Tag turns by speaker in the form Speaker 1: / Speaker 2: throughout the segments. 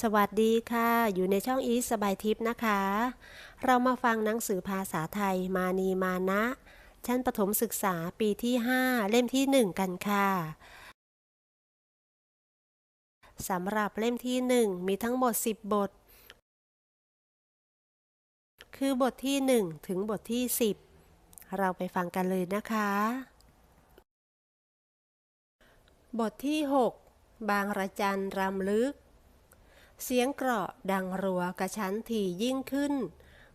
Speaker 1: สวัสดีค่ะ อยู่ในช่องอีสสบายทิพย์นะคะ เรามาฟังหนังสือภาษาไทยมานีมานะ ชั้นประถมศึกษาปีที่ 5 เล่มที่ 1 กันค่ะสำหรับเล่มที่ 1 มีทั้งหมด 10 บท คือบทที่ 1 ถึงบทที่ 10 เราไปฟังกันเลยนะคะ บทที่ 6 บางระจันรำลึก เสียงเกราะดังรัวกระชั้นถี่ยิ่งขึ้น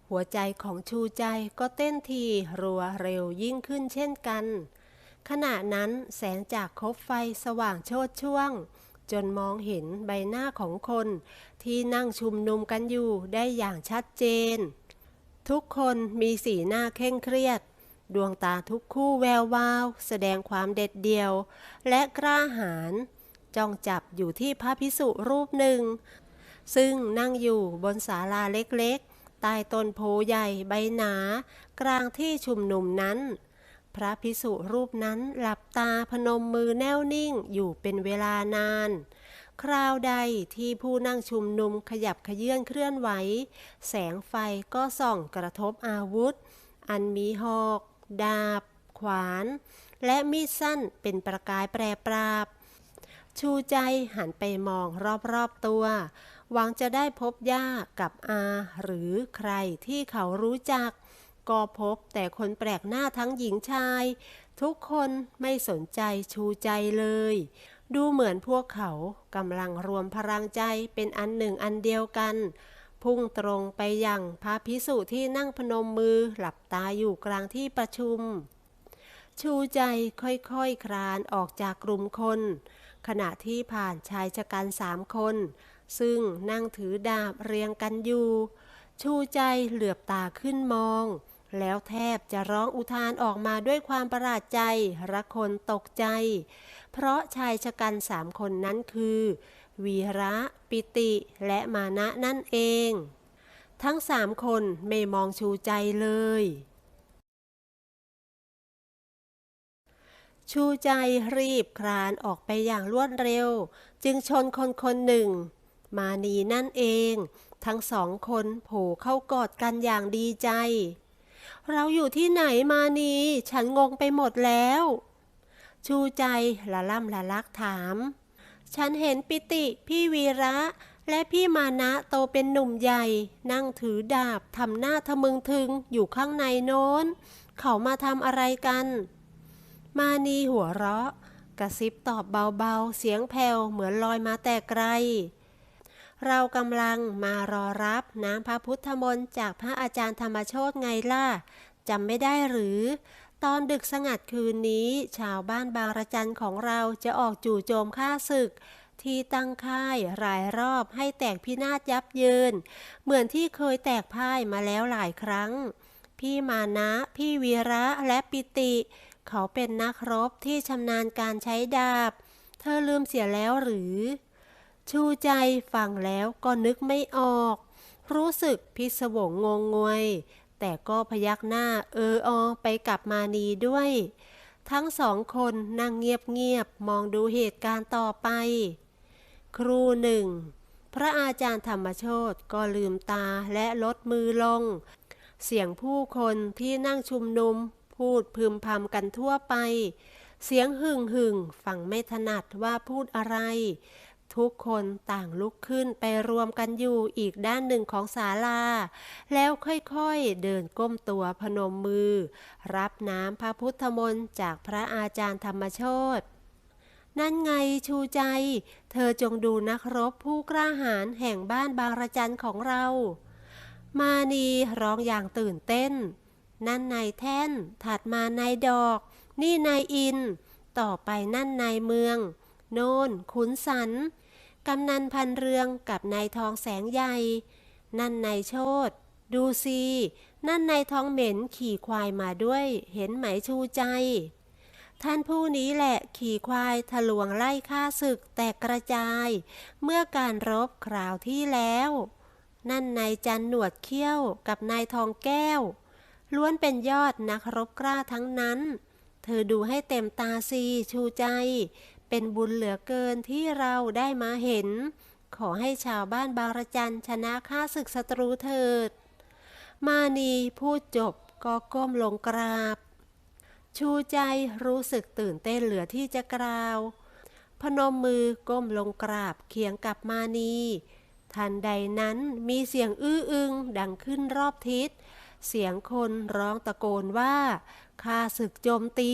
Speaker 1: หัวใจของชูใจก็เต้นทีรัวเร็วยิ่งขึ้นเช่นกัน ขณะนั้นแสงจากคบไฟสว่างโชดช่วง จนมองเห็นใบหน้าของคน ที่นั่งชุมนุมกันอยู่ได้อย่างชัดเจน ทุกคนมีสีหน้าเคร่งเครียด ดวงตาทุกคู่แวววาว แสดงความเด็ดเดี่ยว และกล้าหาญจ้องจับอยู่ที่พระพิสุรูปหนึ่ง ซึ่งนั่งอยู่บนศาลาเล็กๆ ใต้ต้นโพใหญ่ใบหนา กลางที่ชุมนุมนั้น พระพิสุรูปนั้นหลับตาพนมมือแน่วนิ่งอยู่เป็นเวลานาน คราวใดที่ผู้นั่งชุมนุมขยับขยื่นเคลื่อนไหว แสงไฟก็ส่องกระทบอาวุธ อันมีหอก ดาบ ขวาน และมีดสั้นเป็นประกายแปรปราบชูใจหันไปมองรอบๆตัว หวังจะได้พบย่ากับอาหรือใครที่เขารู้จัก ก็พบแต่คนแปลกหน้าทั้งหญิงชาย ทุกคนไม่สนใจชูใจเลย ดูเหมือนพวกเขากำลังรวมพลังใจเป็นอันหนึ่งอันเดียวกัน พุ่งตรงไปยังพระพิสุที่นั่งพนมมือหลับตาอยู่กลางที่ประชุม ชูใจค่อยๆคลานออกจากกลุ่มคน ขณะที่ผ่านชายชะกันสามคน ซึ่งนั่งถือดาบเรียงกันอยู่ ชูใจเหลือบตาขึ้นมอง แล้วแทบจะร้องอุทานออกมาด้วยความประหลาดใจระคนตกใจ เพราะชายชะกันสามคนนั้นคือ วีระ ปิติ และมานะนั่นเอง ทั้งสามคนไม่มองชูใจเลยชูใจรีบคลานออกไปอย่างรวดเร็ว จึงชนคนคนหนึ่ง มานีนั่นเอง ทั้งสองคนโผล่เข้ากอดกันอย่างดีใจ เราอยู่ที่ไหนมานีฉันงงไปหมดแล้ว ชูใจละล่ำละลักถาม ฉันเห็นปิติพี่วีระและพี่มานะโตเป็นหนุ่มใหญ่ นั่งถือดาบทำหน้าทะมึงถึงอยู่ข้างในโน้น เขามาทำอะไรกัน มานีหัวเราะ กระซิบตอบเบาๆ เสียงแผ่วเหมือนลอยมาแต่ไกล เรากำลังมารอรับน้ำพระพุทธมนต์จากพระอาจารย์ธรรมโชตไงล่ะจำไม่ได้หรือ ตอนดึกสงัดคืนนี้ ชาวบ้านบางระจันของเราจะออกจู่โจมฆ่าศึก ที่ตั้งค่ายหลายรอบให้แตกพินาศยับเยิน เหมือนที่เคยแตกพ่ายมาแล้วหลายครั้ง พี่มานะ พี่วีระและปิติ เขาเป็นนักรบที่ชำนาญการใช้ดาบ เธอลืมเสียแล้วหรือ ชูใจฟังแล้วก็นึกไม่ออก รู้สึกพิศวงงงงวย แต่ก็พยักหน้าเอออไปกับมานีด้วย ทั้งสองคนนั่งเงียบๆมองดูเหตุการณ์ต่อไป ครูหนึ่ง พระอาจารย์ธรรมโชตก็ลืมตาและลดมือลง เสียงผู้คนที่นั่งชุมนุม พูดพึมพำกันทั่วไปเสียงหึ่งหึ่งฟังไม่ถนัดว่าพูดอะไร ทุกคนต่างลุกขึ้นไปรวมกันอยู่อีกด้านหนึ่งของศาลา แล้วค่อยๆเดินก้มตัวพนมมือ รับน้ำพระพุทธมนต์จากพระอาจารย์ธรรมโชตนั่นไงชูใจ เธอจงดูนักรบผู้กล้าหาญแห่งบ้านบางระจันของเรา มานีร้องอย่างตื่นเต้น นั่นนายแท่น ถัดมานายดอก นี่นายอิน ต่อไปนั่นนายเมือง โน่นขุนสัน กำนันพันเรืองกับนายทองแสงใหญ่ นั่นนายโชตดูสินั่นนายทองเหม็นขี่ควายมาด้วย เห็นไหมชูใจ ท่านผู้นี้แหละขี่ควายทะลวงไล่ฆ่าศึกแตกกระจาย เมื่อการรบคราวที่แล้ว นั่นนายจันหนวดเขี้ยวกับนายทองแก้ว ล้วนเป็นยอดนักรบกล้าทั้งนั้น เธอดูให้เต็มตาสิชูใจ เป็นบุญเหลือเกินที่เราได้มาเห็น ขอให้ชาวบ้านบางระจันชนะข้าศึกศัตรูเถิด มานีพูดจบก็ก้มลงกราบ ชูใจรู้สึกตื่นเต้นเหลือที่จะกล่าว พนมมือก้มลงกราบเคียงกับมานีทันใดนั้นมีเสียงอื้ออึงดังขึ้นรอบทิศ เสียงคนร้องตะโกนว่าข้าศึกโจมตี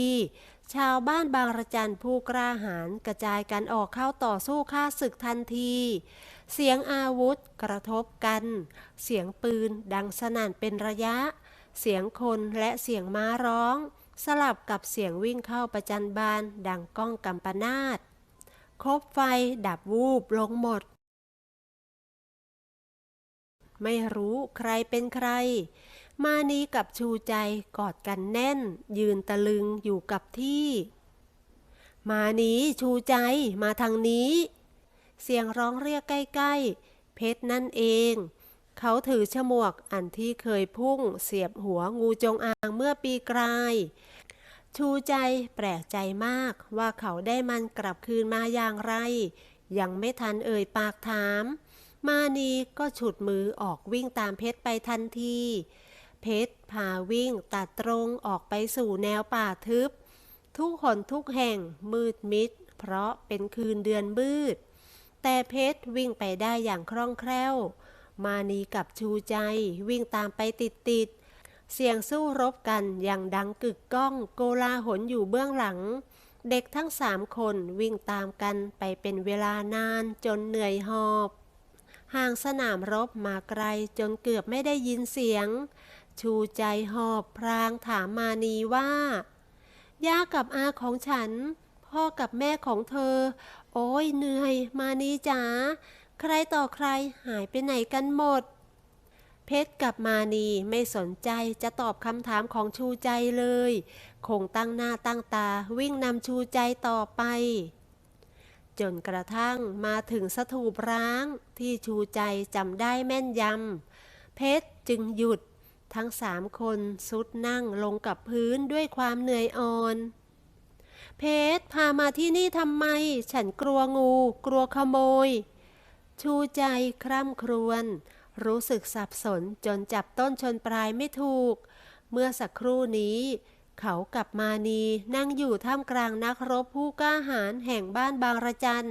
Speaker 1: ชาวบ้านบางระจันผู้กล้าหาญกระจายกันออกเข้าต่อสู้ข้าศึกทันที เสียงอาวุธกระทบกัน เสียงปืนดังสนั่นเป็นระยะ เสียงคนและเสียงม้าร้อง สลับกับเสียงวิ่งเข้าประจันบานดังก้องกำปนาตคบไฟดับวูบลงหมด ไม่รู้ใครเป็นใคร มานีกับชูใจกอดกันแน่น ยืนตะลึงอยู่กับที่ มานีชูใจมาทางนี้ เสียงร้องเรียกใกล้ๆ เพชรนั่นเอง เขาถือฉมวกอันที่เคยพุ่งเสียบหัวงูจงอางเมื่อปีกลาย ชูใจแปลกใจมากว่าเขาได้มันกลับคืนมาอย่างไร ยังไม่ทันเอ่ยปากถาม มานีก็ฉุดมือออกวิ่งตามเพชรไปทันที เพชรพาวิ่ง ตัดตรงออกไปสู่แนวป่าทึบ ทุกหนทุกแห่งมืดมิด เพราะเป็นคืนเดือนมืด แต่เพชรวิ่งไปได้อย่างคล่องแคล่ว มานีกับชูใจวิ่งตามไปติดติดๆเสียงสู้รบกันอย่างดังกึกก้องโกลาหลอยู่เบื้องหลัง เด็กทั้งสามคนวิ่งตามกันไปเป็นเวลานานจนเหนื่อยหอบห่างสนามรบมาไกลจนเกือบไม่ได้ยินเสียง ชูใจหอบพรางถามมานีว่า ย่ากับอาของฉัน พ่อกับแม่ของเธอ โอ้ยเหนื่อย มานีจ๋าใครต่อใครหายไปไหนกันหมด เพชรกับมานีไม่สนใจจะตอบคำถามของชูใจเลย คงตั้งหน้าตั้งตาวิ่งนำชูใจต่อไปจนกระทั่งมาถึงสถูปร้างที่ชูใจจำได้แม่นยำ เพชรจึงหยุด ทั้งสามคนสุดนั่งลงกับพื้นด้วยความเหนื่อยอ่อน เพชรพามาที่นี่ทำไม ฉันกลัวงู กลัวขโมย ชูใจคร่ำครวญรู้สึกสับสนจนจับต้นชนปลายไม่ถูก เมื่อสักครู่นี้ เขากับมานีนั่งอยู่ท่ามกลางนักรบผู้กล้าหาญแห่งบ้านบางระจัน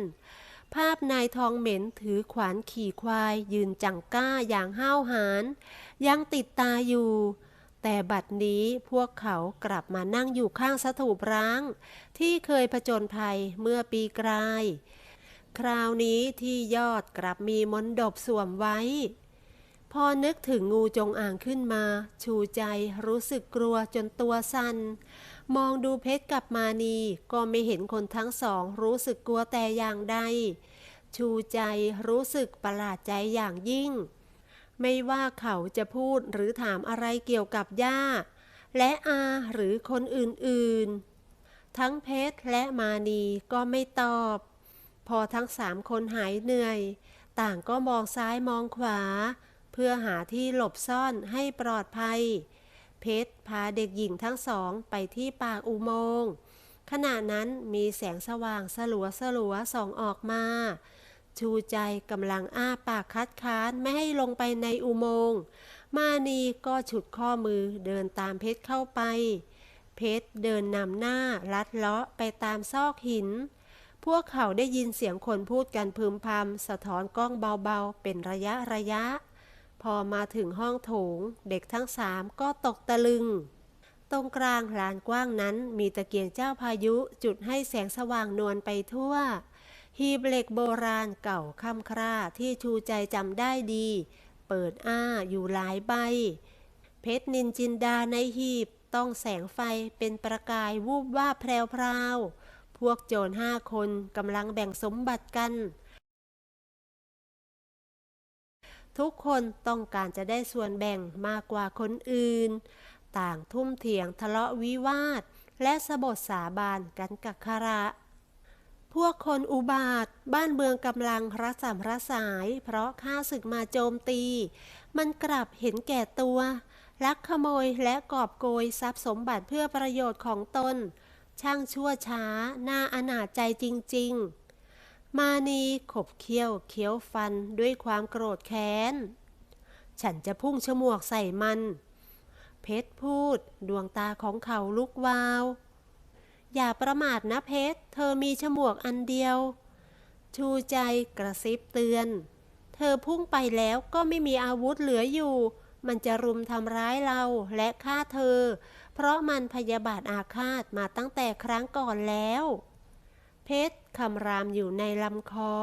Speaker 1: ภาพนายทองเหม็นถือขวานขี่ควายยืนจังก้าอย่างห้าวหาญยังติดตาอยู่ แต่บัดนี้พวกเขากลับมานั่งอยู่ข้างสถูปร้าง ที่เคยผจญภัยเมื่อปีกลาย คราวนี้ที่ยอดกลับมีมนดบสวมไว้ พอนึกถึงงูจงอางขึ้นมา ชูใจรู้สึกกลัวจนตัวสัน่น มองดูเพชรกับมานี ก็ไม่เห็นคนทั้งสองรู้สึกกลัวแต่อย่างใด ชูใจรู้สึกประหลาดใจอย่างยิ่ง ไม่ว่าเขาจะพูดหรือถามอะไรเกี่ยวกับย่า และอาหรือคนอื่นๆ ทั้งเพชรและมานีก็ไม่ตอบ พอทั้งสามคนหายเหนื่อย ต่างก็มองซ้ายมองขวา เพื่อหาที่หลบซ่อนให้ปลอดภัย เพชรพาเด็กหญิงทั้งสองไปที่ปากอุโมงค์ขณะนั้นมีแสงสว่างสลัวสลัวส่องออกมา ชูใจกำลังอ้าปากคัดค้านไม่ให้ลงไปในอุโมงค์มานีก็ฉุดข้อมือเดินตามเพชรเข้าไป เพชรเดินนำหน้าลัดเลาะไปตามซอกหิน พวกเขาได้ยินเสียงคนพูดกันพึมพำสะท้อนกล้องเบาๆ เป็นระยะระยะ พอมาถึงห้องโถง เด็กทั้งสามก็ตกตะลึง ตรงกลางลานกว้างนั้นมีตะเกียงเจ้าพายุจุดให้แสงสว่างนวลไปทั่ว หีบเหล็กโบราณเก่าค่ำคร่าที่ชูใจจำได้ดี เปิดอ้าอยู่หลายใบ เพชรนินจินดาในหีบต้องแสงไฟเป็นประกายวูบว่าแพรวๆพวกโจรห้าคนกำลังแบ่งสมบัติกัน ทุกคนต้องการจะได้ส่วนแบ่งมากกว่าคนอื่น ต่างทุ่มเถียงทะเลาะวิวาท และสบทสาบานกันกักขระพวกคนอุบาท บ้านเมืองกำลังระสำระสาย เพราะข้าศึกมาโจมตี มันกลับเห็นแก่ตัว ลักขโมยและกอบโกยทรัพย์สมบัติเพื่อประโยชน์ของตน ช่างชั่วช้า น่าอนาจใจจริง ๆ มานีขบเคี้ยวเคี้ยวฟันด้วยความโกรธแค้น ฉันจะพุ่งฉมวกใส่มัน เพชรพูดดวงตาของเขาลุกวาว อย่าประมาทนะเพชร เธอมีฉมวกอันเดียว ชูใจกระซิบเตือน เธอพุ่งไปแล้วก็ไม่มีอาวุธเหลืออยู่ มันจะรุมทำร้ายเราและฆ่าเธอ เพราะมันพยาบาทอาฆาตมาตั้งแต่ครั้งก่อนแล้ว เพชร คำรามอยู่ในลำคอ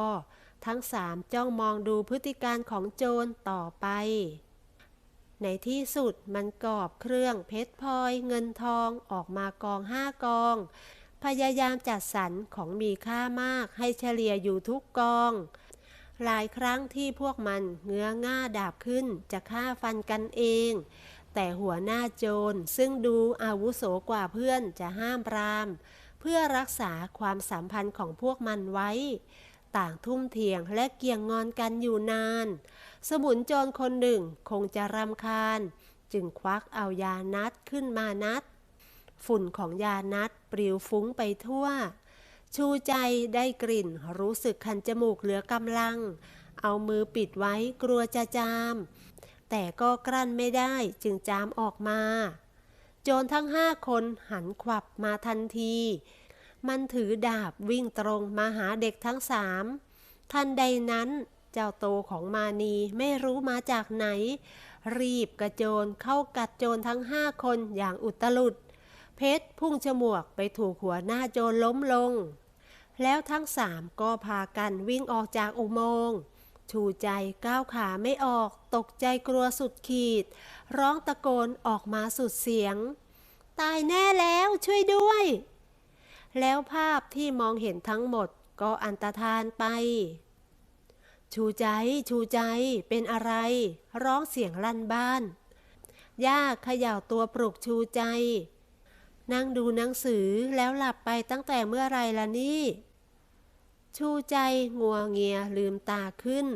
Speaker 1: ทั้งสามจ้องมองดูพฤติการของโจรต่อไป ในที่สุดมันกอบเครื่องเพชรพลอยเงินทองออกมากองห้ากอง พยายามจัดสรรของมีค่ามากให้เฉลี่ยอยู่ทุกกอง หลายครั้งที่พวกมันเงื้อง่าดาบขึ้นจะฆ่าฟันกันเองแต่หัวหน้าโจรซึ่งดูอาวุโสกว่าเพื่อนจะห้ามปราม เพื่อรักษาความสัมพันธ์ของพวกมันไว้ ต่างทุ่มเทียงและเกี่ยงงอนกันอยู่นาน สมุนโจรคนหนึ่งคงจะรำคาญ จึงควักเอายานัดขึ้นมานัด ฝุ่นของยานัดปลิวฟุ้งไปทั่ว ชูใจได้กลิ่นรู้สึกคันจมูกเหลือกำลัง เอามือปิดไว้กลัวจะจาม แต่ก็กลั้นไม่ได้จึงจามออกมา จรทั้งห้าคนหันขวับมาทันที มันถือดาบวิ่งตรงมาหาเด็กทั้งสามทันใดนั้นเจ้าโตของมานีไม่รู้มาจากไหน รีบกระโจนเข้ากัดโจรทั้งห้าคนอย่างอุตลุด เพชรพุ่งฉมวกไปถูกหัวหน้าโจรล้มลง แล้วทั้งสามก็พากันวิ่งออกจากอุโมงค์ ชูใจก้าวขาไม่ออก ตกใจกลัวสุดขีด ร้องตะโกนออกมาสุดเสียง ตายแน่แล้วช่วยด้วย แล้วภาพที่มองเห็นทั้งหมดก็อันตรธานไป ชูใจชูใจเป็นอะไร ร้องเสียงลั่นบ้าน ย่าเขย่าตัวปลุกชูใจ นั่งดูหนังสือแล้วหลับไปตั้งแต่เมื่อไรล่ะนี่ ชูใจงัวเงียลืมตาขึ้น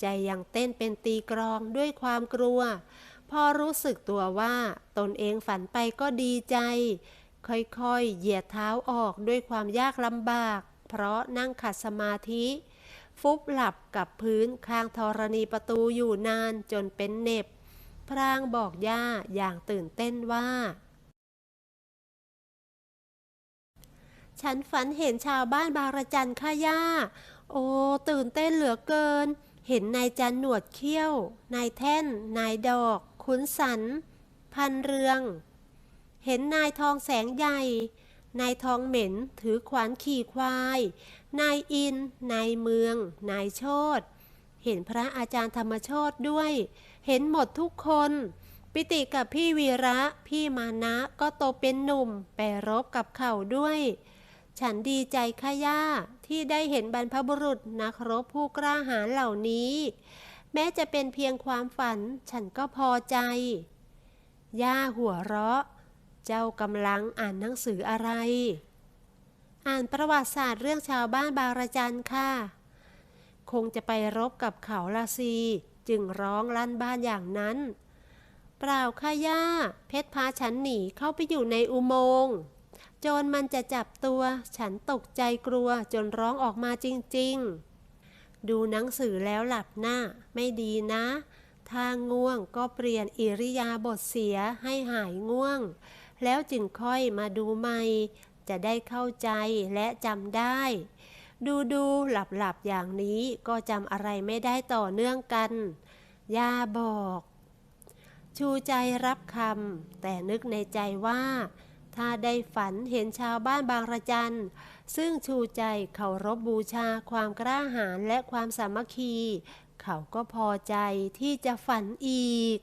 Speaker 1: ใจยังเต้นเป็นตีกรองด้วยความกลัว พอรู้สึกตัวว่าตนเองฝันไปก็ดีใจ ค่อยๆ เหยียดเท้าออกด้วยความยากลำบาก เพราะนั่งขัดสมาธิ ฟุบหลับกับพื้นข้างธรณีประตูอยู่นานจนเป็นเหน็บ พรางบอกย่าอย่างตื่นเต้นว่า ฉันฝันเห็นชาวบ้านบางระจันค่ะย่า โอ้ ตื่นเต้นเหลือเกิน เห็นนายจันหนวดเขี้ยว นายแท่น นายดอก ขุนสัน พันเรือง เห็นนายทองแสงใหญ่ นายทองเหม็นถือขวานขี่ควาย นายอิน นายเมือง นายโชตเห็นพระอาจารย์ธรรมโชตด้วย เห็นหมดทุกคน ปิติกับพี่วีระ พี่มานะก็โตเป็นหนุ่ม ไปรบกับเขาด้วย ฉันดีใจค่ะย่าที่ได้เห็นบรรพบุรุษนักรบผู้กล้าหาญเหล่านี้ แม้จะเป็นเพียงความฝันฉันก็พอใจ ย่าหัวเราะ เจ้ากำลังอ่านหนังสืออะไร อ่านประวัติศาสตร์เรื่องชาวบ้านบางระจันค่ะ คงจะไปรบกับเขาละซีจึงร้องลั่นบ้านอย่างนั้น เปล่าค่ะย่า เพชรพาฉันหนีเข้าไปอยู่ในอุโมงค์ จรมันจะจับตัว ฉันตกใจกลัวจนร้องออกมาจริง ๆ ดูหนังสือแล้วหลับหน้า ไม่ดีนะ ถ้าง่วงก็เปลี่ยนอิริยาบถเสียให้หายง่วง แล้วจึงค่อยมาดูใหม่ จะได้เข้าใจและจำได้ ดูดูหลับหลับๆอย่างนี้ก็จำอะไรไม่ได้ต่อเนื่องกัน ย่าบอก ชูใจรับคำแต่นึกในใจว่า ถ้าได้ฝันเห็นชาวบ้านบางระจัน ซึ่งชูใจเคารพบบูชาความกล้าหาญและความสามัคคี เขาก็พอใจที่จะฝันอีก